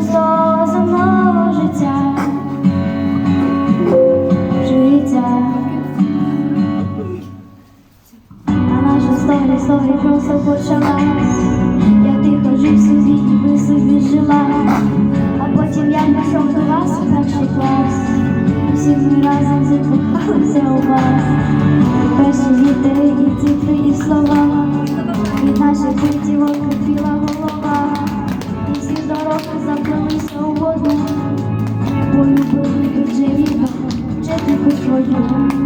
життя, життя, наша історія, історія просто почалась. Я тихо жив собі, ніби собі жила, а потім я пішов до вас у перший клас. Всі разом закохалися у вас. Перші вітери і цифри і слова. Gdzie ty po swoją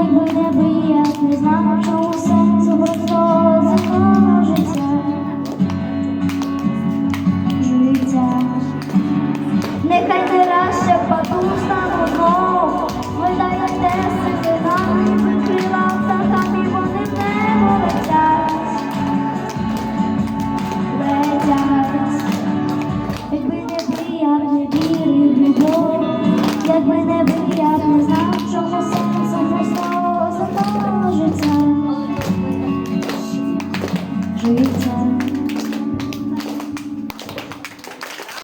якби тебе я не знала, чому сенсу просто закону життя. Життя. Нехай не раз ще впаду стану знову, видай те сидина, викрила птаха, і вони в небо летять. Якби не ти, я б не вірив якби не 追一